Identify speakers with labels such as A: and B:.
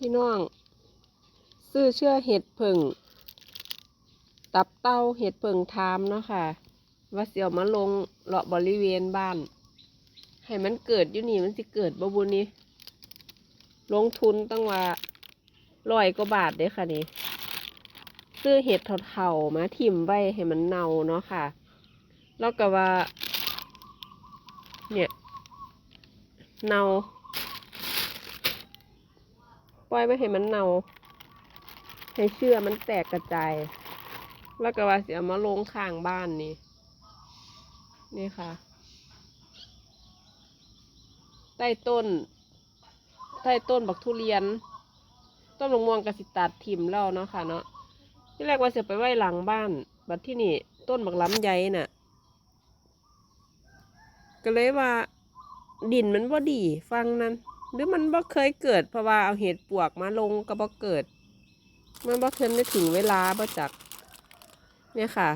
A: พี่น้อง ซื้อเชื่อเห็ดผึ่ง ตับเต้าเห็ดผึ่งทามเนาะค่ะ ว่าเสียวมาลงเลาะบริเวณบ้าน ให้มันเกิดอยู่นี่มันสิเกิดบ่บุนี้ลงทุนตั้งว่าร้อยกว่าบาทเด้ค่ะนี่ ซื้อเห็ดเถาๆมาทิ่มไว้ให้มันเน่าเนาะค่ะ แล้วก็ว่า เนี่ย เน่า ล่อยไว้ให้มันเน่า ให้เชื่อมันแตกกระจาย แล้วก็ว่าเสิเอามาลงข้างบ้านนี่ นี่ค่ะ ใต้ต้น ใต้ต้นบักทุเรียน ต้นมะม่วงกระสิตัดถิ่มแล้วเนาะค่ะเนาะ ที่แรกว่าจะไปไว้หลังบ้าน บัดที่นี่ ต้นบักล้ำใหญ่น่ะ ก็เลยว่าดินมันบ่ดีฟังนั้น หรือมันบ่เคยเกิดเพราะว่าเอาเห็ดปวกมาลงก็บ่เกิด มันบ่เคยได้ถึงเวลาบ่จักเนี่ยค่ะ